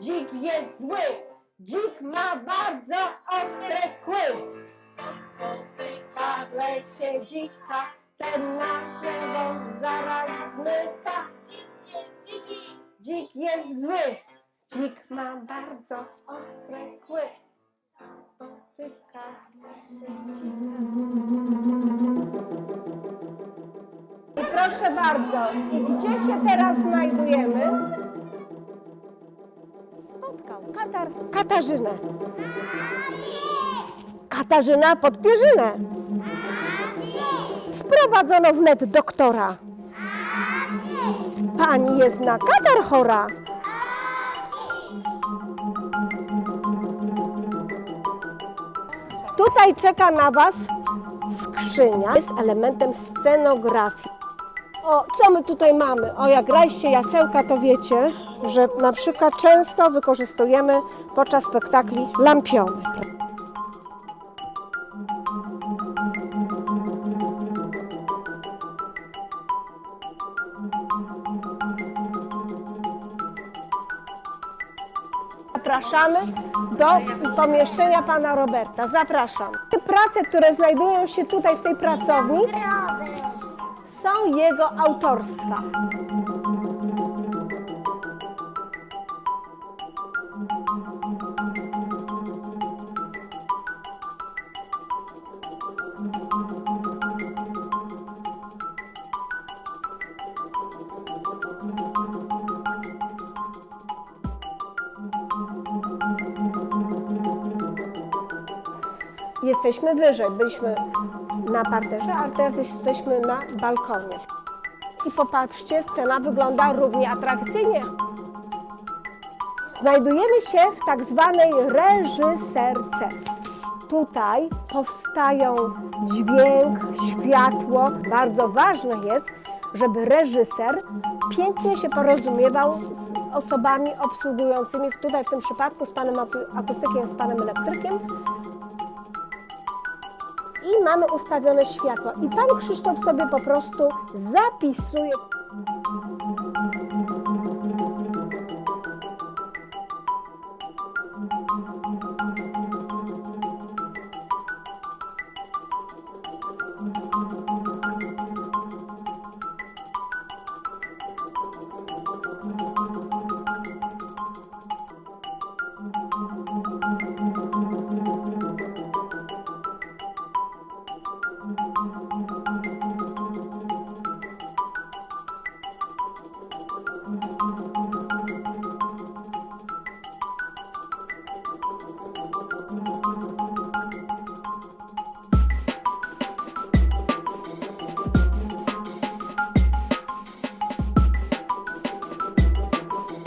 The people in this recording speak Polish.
Dzik jest zły. Dzik ma bardzo ostre kły. Spotyka w lesie dzika, ten na siebie zaraz zmyka. Dzik jest zły. Dzik ma bardzo ostre kły. Spotyka w lesie dzika. I proszę bardzo, i gdzie się teraz znajdujemy? Katar Katarzynę. Katarzyna pod pierzynę. Sprowadzono wnet doktora. Pani jest na katar chora. Tutaj czeka na Was skrzynia. Jest elementem scenografii. O, co my tutaj mamy? O, jak graliście jasełka, to wiecie, że na przykład często wykorzystujemy podczas spektakli lampiony. Zapraszamy do pomieszczenia pana Roberta. Zapraszam. Te prace, które znajdują się tutaj w tej pracowni, są jego autorstwa. Jesteśmy wyżej, byliśmy na parterze, a teraz jesteśmy na balkonie. I popatrzcie, scena wygląda równie atrakcyjnie. Znajdujemy się w tak zwanej reżyserce. Tutaj powstają dźwięk, światło. Bardzo ważne jest, żeby reżyser pięknie się porozumiewał z osobami obsługującymi, tutaj w tym przypadku z panem aku- akustykiem, z panem elektrykiem, i mamy ustawione światła. I pan Krzysztof sobie po prostu zapisuje.